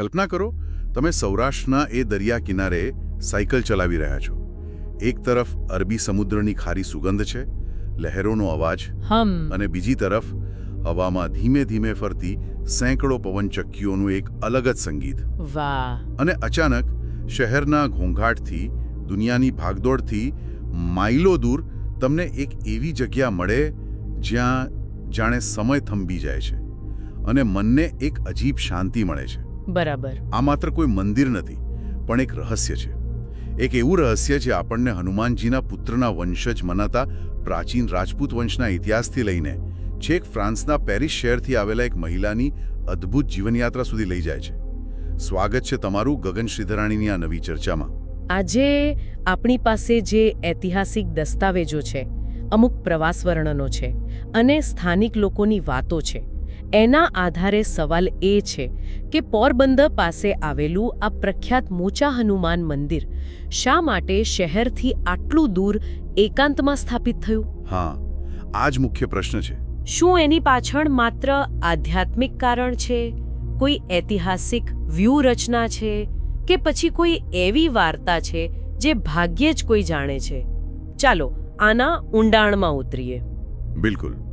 કલ્પના કરો તમે સૌરાષ્ટ્રના એ દરિયા કિનારે સાયકલ ચલાવી રહ્યા છો. એક તરફ અરબી સમુદ્રની ખારી સુગંધ છે લહેરોનો અવાજ હમ. અને બીજી તરફ હવામાં ધીમે ધીમે ફરતી સેંકડો પવનચક્કીઓનું એક અલગ જ સંગીત. અને અચાનક શહેરના ઘોંઘાટથી દુનિયાની ભાગદોડથી માઇલો દૂર તમને એક એવી જગ્યા મળે જ્યાં જાણે સમય થંભી જાય છે અને મનને એક અજીબ શાંતિ મળે છે. બરાબર. આ માત્ર કોઈ મંદિર નથી પણ એક રહસ્ય છે. એક એવું રહસ્ય જે આપણને હનુમાનજીના પુત્રના વંશજ મનાતા પ્રાચીન રાજપૂત વંશના ઇતિહાસથી લઈને છેક ફ્રાન્સના પેરિસ શહેરથી આવેલા એક મહિલાની અદ્ભુત જીવનયાત્રા સુધી લઈ જાય છે. સ્વાગત છે તમારું ગગન શ્રીધરાણીની આ નવી ચર્ચામાં. આજે આપણી પાસે જે ઐતિહાસિક દસ્તાવેજો છે અમુક પ્રવાસ વર્ણનો છે અને સ્થાનિક લોકોની વાતો છે એના આધારે સવાલ એ છે કે પોરબંદર પાસે આવેલું આ પ્રખ્યાત મોચા હનુમાન મંદિર શા માટે શહેરથી આટલું દૂર એકાંતમાં સ્થાપિત થયું? હા આ જ મુખ્ય પ્રશ્ન છે. શું એની પાછળ માત્ર આધ્યાત્મિક કારણ છે? કોઈ ઐતિહાસિક વ્યૂહરચના છે? કે પછી કોઈ એવી વાર્તા છે જે ભાગ્યે જ કોઈ જાણે છે? ચાલો આના ઊંડાણમાં ઉતરીએ. બિલકુલ.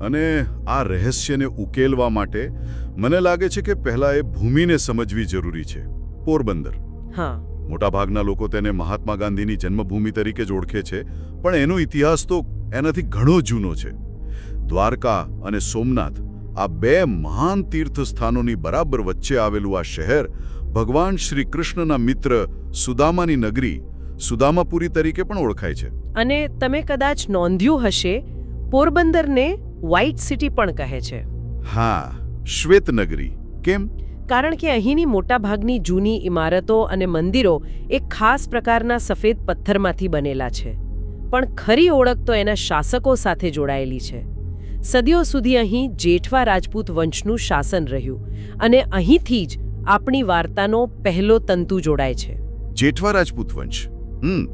અને આ રહસ્યને ઉકેલવા માટે મને લાગે છે કે પહેલા એ ભૂમિને સમજવી જરૂરી છે. પોરબંદર. હા. મોટાભાગના લોકો તેને મહાત્મા ગાંધીની જન્મભૂમિ તરીકે જ ઓળખે છે પણ એનો ઇતિહાસ તો એનાથી ઘણો જૂનો છે. દ્વારકા અને સોમનાથ આ બે મહાન તીર્થસ્થાનોની બરાબર વચ્ચે આવેલું આ શહેર ભગવાન શ્રી કૃષ્ણના મિત્ર સુદામાની નગરી સુદામાપુરી તરીકે પણ ઓળખાય છે. અને તમે કદાચ નોંધ્યું હશે પોરબંદરને વ્હાઇટ સિટી પણ કહે છે. હા શ્વેતનગરી. કેમ? કારણ કે અહીંની મોટાભાગની જૂની ઇમારતો અને મંદિરો એક ખાસ પ્રકારના સફેદ પથ્થરમાંથી બનેલા છે. પણ ખરી ઓળખ તો એના શાસકો સાથે જોડાયેલી છે. સદીઓ સુધી અહીં જેઠવા રાજપૂત વંશનું શાસન રહ્યું અને અહીંથી જ આપણી વાર્તાનો પહેલો તંતુ જોડાય છે. જેઠવા રાજપૂત વંશ. હમ.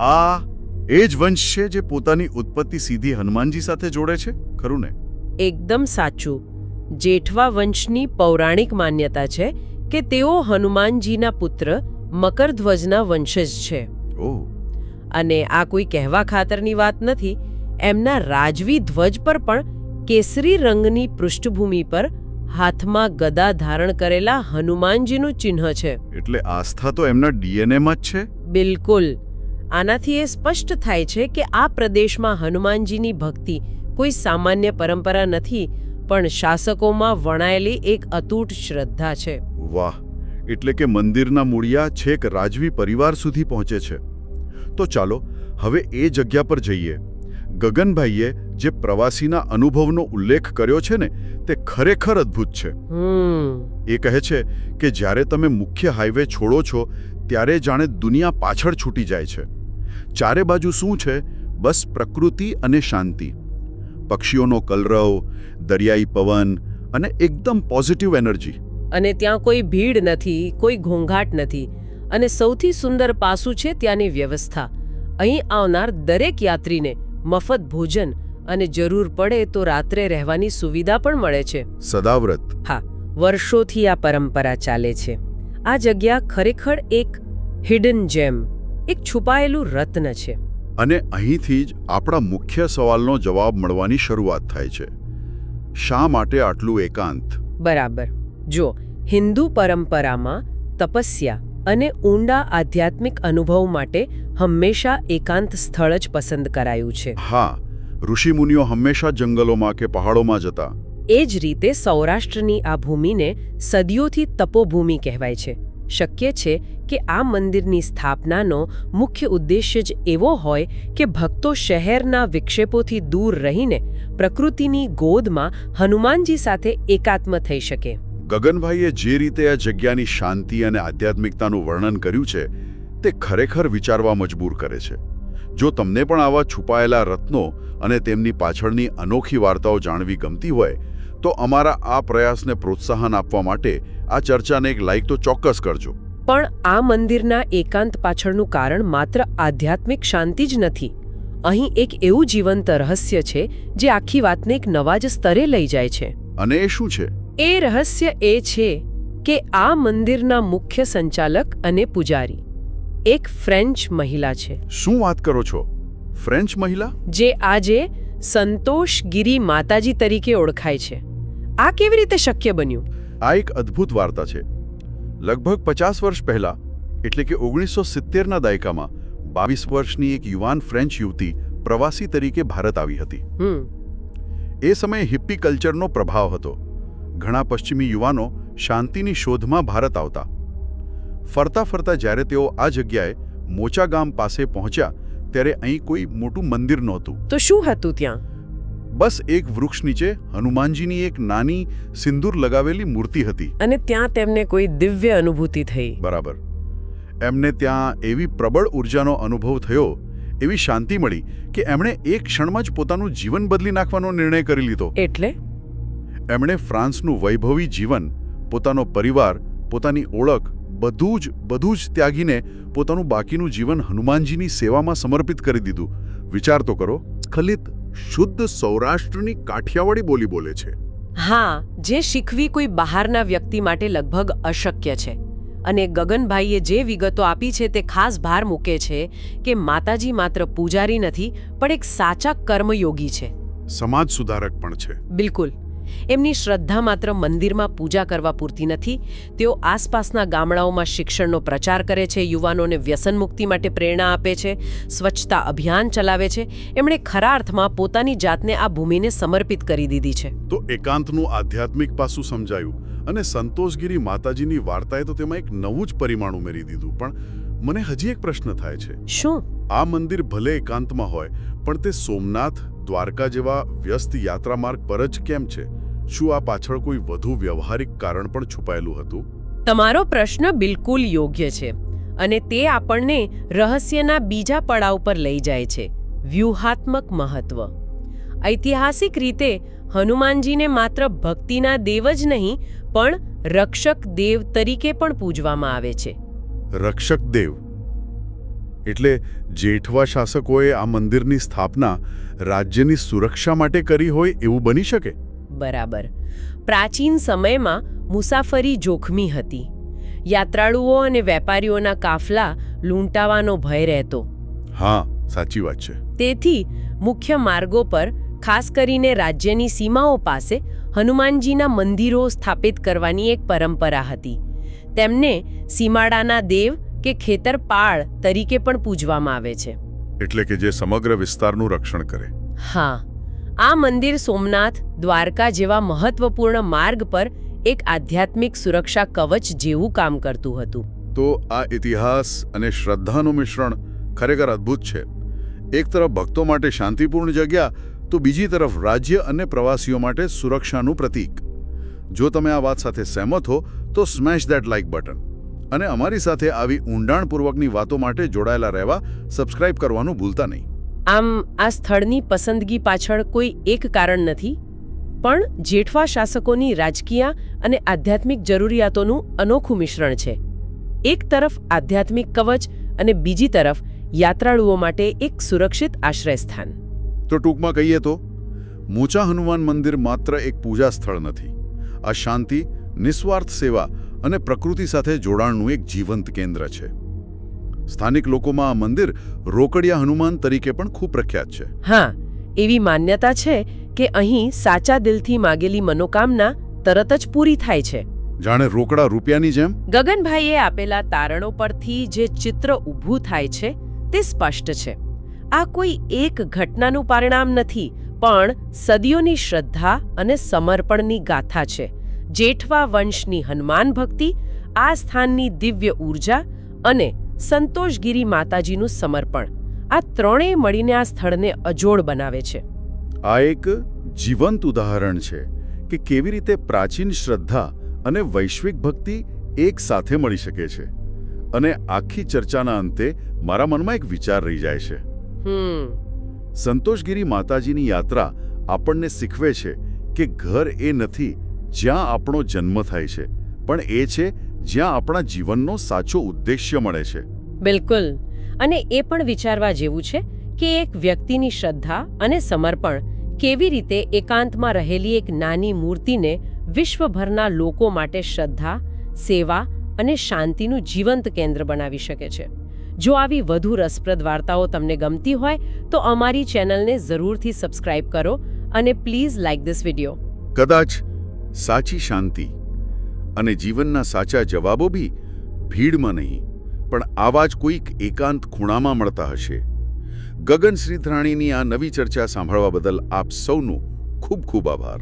આ એ જ વંશ છે જે પોતાની ઉત્પત્તિ સીધી હનુમાનજી સાથે જોડે છે? ખરું ને? એકદમ સાચું. જેઠવા વંશની પૌરાણિક માન્યતા છે કે તેઓ હનુમાનજીના પુત્ર મકરધ્વજના વંશજ છે. ઓહ અને આ કોઈ કહેવા ખાતરની વાત નથી એમના રાજવી ધ્વજ પર પણ કેસરી રંગની પૃષ્ઠભૂમિ પર હાથમાં ગદા ધારણ કરેલા હનુમાનજીનું ચિહ્ન છે. એટલે આસ્થા તો એમના ડીએનએમાં જ છે? બિલકુલ. આનાથી એ સ્પષ્ટ થાય છે કે આ પ્રદેશમાં હનુમાનજીની ભક્તિ કોઈ સામાન્ય પરંપરા નથી પણ શાસકોમાં વણાયેલી એક અતૂટ શ્રદ્ધા છે. વાહ એટલે કે મંદિરના મૂળિયા છેક રાજવી પરિવાર સુધી પહોંચે છે. તો ચાલો હવે એ જગ્યા પર જઈએ. ગગનભાઈએ જે પ્રવાસીના અનુભવનો ઉલ્લેખ કર્યો છે ને તે ખરેખર અદ્ભુત છે. એ કહે છે કે જ્યારે તમે મુખ્ય હાઈવે છોડો છો ત્યારે જાણે દુનિયા પાછળ છૂટી જાય છે. ચારે બાજુ શું છે? બસ પ્રકૃતિ અને શાંતિ. પક્ષીઓનો કલરવ દરિયાઈ પવન અને એકદમ પોઝિટિવ એનર્જી અને ત્યાં કોઈ ભીડ નથી કોઈ ઘોંઘાટ નથી અને સૌથી સુંદર પાસું છે ત્યાંની વ્યવસ્થા. અહીં આવનાર દરેક યાત્રીને મફત ભોજન અને જરૂર પડે તો રાત્રે રહેવાની સુવિધા પણ મળે છે. સદાવ્રત. હા વર્ષોથી આ પરંપરા ચાલે છે. આ જગ્યા ખરેખર એક હિડન જેમ એક છુપાયેલું રત્ન છે. અને અહીંથી જ આપણા મુખ્ય સવાલનો જવાબ મળવાની શરૂઆત થાય છે. શા માટે આટલું એકાંત? બરાબર. જો હિન્દુ પરંપરામાં તપસ્યા અને ઊંડા આધ્યાત્મિક અનુભવ માટે હંમેશા એકાંત સ્થળ જ પસંદ કરાયું છે. હા ઋષિમુનિઓ હંમેશા જંગલોમાં કે પહાડોમાં જતા. એ જ રીતે સૌરાષ્ટ્રની આ ભૂમિને સદીઓથી તપોભૂમિ કહેવાય છે. શક્ય છે કે આ મંદિરની સ્થાપનાનો મુખ્ય ઉદ્દેશ્ય જ એવો હોય કે ભક્તો શહેરના વિક્ષેપોથી દૂર રહીને પ્રકૃતિની ગોદમાં હનુમાનજી સાથે એકાત્મ થઈ શકે. ગગનભાઈએ જે રીતે આ જગ્યાની શાંતિ અને આધ્યાત્મિકતાનું વર્ણન કર્યું છે, તે ખરેખર વિચારવા મજબૂર કરે છે. જો તમને પણ આવા છુપાયેલા રત્નો અને તેમની પાછળની અનોખી વાર્તાઓ જાણવી ગમતી હોય તો અમારા આ પ્રયાસને પ્રોત્સાહન આપવા માટે આ ચર્ચાને એક લાઈક તો ચોક્કસ કરજો. પણ આ મંદિરના એકાંત પાછળનું કારણ માત્ર આધ્યાત્મિક શાંતિ જ નથી. અહીં એક એવું જીવંત રહસ્ય છે જે આખી વાતને એક નવા જ સ્તરે લઈ જાય છે. અને એ શું છે? એ રહસ્ય એ છે કે આ મંદિરના મુખ્ય સંચાલક અને પૂજારી એક ફ્રેન્ચ મહિલા છે. શું વાત કરો છો? ફ્રેન્ચ મહિલા? જે આજે સંતોષગીરી માતાજી તરીકે ઓળખાય છે. આ કેવી રીતે શક્ય બન્યું? આ એક અદ્ભુત વાર્તા છે. લગભગ પચાસ વર્ષ પહેલા એટલે કે ઓગણીસો સિત્તેરના દાયકામાં બાવીસ વર્ષની એક યુવાન ફ્રેન્ચ યુવતી પ્રવાસી તરીકે ભારત આવી હતી. એ સમયે હિપ્પી કલ્ચરનો પ્રભાવ હતો. ઘણા પશ્ચિમી યુવાનો શાંતિની શોધમાં ભારત આવતા. ફરતા ફરતા જ્યારે તેઓ આ જગ્યાએ મોચા ગામ પાસે પહોંચ્યા ત્યારે અહીં કોઈ મોટું મંદિર નહોતું. તો શું હતું ત્યાં? બસ એક વૃક્ષ નીચે હનુમાનજીની એક નાની સિંદૂર લગાવેલી મૂર્તિ હતી. અને ત્યાં તેમને કોઈ દિવ્ય અનુભૂતિ થઈ. બરાબર. એમને ત્યાં એવી પ્રબળ ઉર્જાનો અનુભવ થયો એવી શાંતિ મળી કે એમણે એક ક્ષણમાં જ પોતાનું જીવન બદલી નાખવાનો નિર્ણય કરી લીધો. એટલે? એમણે ફ્રાન્સનું વૈભવી જીવન પોતાનો પરિવાર પોતાની ઓળખ બધું જ બધું જ ત્યાગીને પોતાનું બાકીનું જીવન હનુમાનજીની સેવામાં સમર્પિત કરી દીધું. વિચાર તો કરો ખલિત શુદ્ધ સૌરાષ્ટ્રની કાઠિયાવાડી બોલી બોલે છે. હા જે શીખવી કોઈ બહારના વ્યક્તિ માટે લગભગ અશક્ય છે. અને ગગનભાઈએ જે વિગતો આપી છે તે ખાસ ભાર મૂકે છે કે માતાજી માત્ર પૂજારી નથી પણ એક સાચા કર્મયોગી છે. સમાજ સુધારક પણ છે. બિલકુલ. એમની શ્રદ્ધા માત્ર મંદિરમાં પૂજા કરવા પૂરતી નથી, તેઓ આસપાસના ગામડાઓમાં શિક્ષણનો પ્રચાર કરે છે, યુવાનોને વ્યસન મુક્તિ માટે પ્રેરણા આપે છે, સ્વચ્છતા અભિયાન ચલાવે છે. એમણે ખરા અર્થમાં પોતાની જાતને આ ભૂમિને સમર્પિત કરી દીધી છે. તો એકાંતનું આધ્યાત્મિક પાસું સમજાયું અને સંતોષગીરી માતાજીની વાર્તાએ તો તેમાં એક નવું જ પરિમાણ ઉમેરી દીધું. પણ મને હજી એક પ્રશ્ન થાય છે. શું? આ મંદિર ભલે એકાંતમાં હોય પણ તે સોમનાથ દ્વારકા જેવા વ્યસ્ત યાત્રા માર્ગ પર જ કેમ છે? શું આ પાછળ કોઈ વધુ વ્યવહારિક કારણ પણ છુપાયેલું હતું? તમારો પ્રશ્ન બિલકુલ યોગ્ય છે અને તે આપણને રહસ્યના બીજા પડાવ પર લઈ જાય છે. વ્યૂહાત્મક મહત્વ. ઐતિહાસિક રીતે હનુમાનજીને માત્ર ભક્તિના દેવ જ નહીં પણ રક્ષક દેવ તરીકે પણ પૂજવામાં આવે છે. રક્ષક દેવ. એટલે જેઠવા શાસકોએ આ મંદિરની સ્થાપના રાજ્યની સુરક્ષા માટે કરી હોય એવું બની શકે? બરાબર. પ્રાચીન સમયમાં મુસાફરી જોખમી હતી. યાત્રાળુઓ અને વેપારીઓના કાફલા લૂંટાવાનો ભય રહેતો. હા સાચી વાત છે. તેથી મુખ્ય માર્ગો પર ખાસ કરીને રાજ્યની સીમાઓ પાસે હનુમાનજીના મંદિરો સ્થાપિત કરવાની એક પરંપરા હતી. તેમને સીમાડાના દેવ કે ખેતરપાળ તરીકે પણ પૂજવામાં આવે છે. એટલે કે જે સમગ્ર વિસ્તારનું રક્ષણ કરે. હા આ મંદિર સોમનાથ દ્વારકા જેવા મહત્વપૂર્ણ માર્ગ પર એક આધ્યાત્મિક સુરક્ષા કવચ જેવું કામ કરતું હતું. તો આ ઇતિહાસ અને શ્રદ્ધાનું મિશ્રણ ખરેખર અદ્ભુત છે. એક તરફ ભક્તો માટે શાંતિપૂર્ણ જગ્યા તો બીજી તરફ રાજ્ય અને પ્રવાસીઓ માટે સુરક્ષાનું પ્રતીક. જો તમે આ વાત સાથે સહેમત હો તો સ્મેશ ધેટ લાઇક બટન અને અમારી સાથે આવી ઊંડાણપૂર્વકની વાતો માટે જોડાયેલા રહેવા સબસ્ક્રાઇબ કરવાનું ભૂલતા નહીં. આમ આ સ્થળની પસંદગી પાછળ કોઈ એક કારણ નથી? પણ જેઠવા શાસકોની રાજકીય અને આધ્યાત્મિક જરૂરિયાતોનું અનોખું મિશ્રણ છે. એક તરફ આધ્યાત્મિક કવચ અને બીજી તરફ યાત્રાળુઓ માટે એક સુરક્ષિત આશ્રયસ્થાન. તો ટૂંકમાં કહીએ તો મોચા હનુમાન મંદિર માત્ર એક પૂજા સ્થળ નથી. આ શાંતિ નિસ્વાર્થ સેવા અને પ્રકૃતિ સાથે જોડાણનું એક જીવંત કેન્દ્ર છે. સ્થાનિક લોકોમાં આ મંદિર રોકડિયા હનુમાન તરીકે પણ ખૂબ પ્રખ્યાત છે. હા એવી માન્યતા છે કે અહીં સાચા દિલથી માગેલી મનોકામના તરત જ પૂરી થાય છે. જાણે રોકડા રૂપિયાની જેમ? ગગનભાઈએ આપેલા તારણો પરથી જે ચિત્ર ઊભું થાય છે તે સ્પષ્ટ છે. આ કોઈ એક ઘટનાનું પરિણામ નથી પણ સદીઓની શ્રદ્ધા અને સમર્પણની ગાથા છે. જેઠવા વંશની હનુમાન ભક્તિ આ સ્થાનની દિવ્ય ઊર્જા અને સંતોષગીરી માતાજીનું સમર્પણ. આ ત્રણેય મળીને આ સ્થળને અજોડ બનાવે છે. આ એક જીવંત ઉદાહરણ છે કે કેવી રીતે પ્રાચીન શ્રદ્ધા અને વૈશ્વિક ભક્તિ એક સાથે મળી શકે છે. અને આખી ચર્ચાના અંતે મારા મનમાં એક વિચાર રહી જાય છે. સંતોષગીરી માતાજીની યાત્રા આપણને શીખવે છે કે ઘર એ નથી જ્યાં આપણો જન્મ થાય છે. પણ એ છે જ્યાં આપણા જીવનનો સાચો ઉદ્દેશ્ય મળે છે. બિલકુલ. અને એ પણ વિચારવા જેવું છે કે એક વ્યક્તિની શ્રદ્ધા અને સમર્પણ કેવી રીતે એકાંતમાં રહેલી એક નાની મૂર્તિને વિશ્વભરના લોકો માટે શ્રદ્ધા સેવા અને શાંતિનું જીવંત કેન્દ્ર બનાવી શકે છે. જો આવી વધુ રસપ્રદ વાર્તાઓ તમને ગમતી હોય તો અમારી ચેનલને જરૂરથી સબસ્ક્રાઇબ કરો અને પ્લીઝ લાઇક ધીસ વીડિયો. કદાચ સાચી શાંતિ અને જીવનના સાચા જવાબો બી ભીડમાં નહીં, પણ આવા જ કોઈક એકાંત ખૂણામાં મળતા હશે. ગગન શ્રીધરાણીની આ નવી ચર્ચા સાંભળવા બદલ આપ સૌનો ખૂબ ખૂબ આભાર.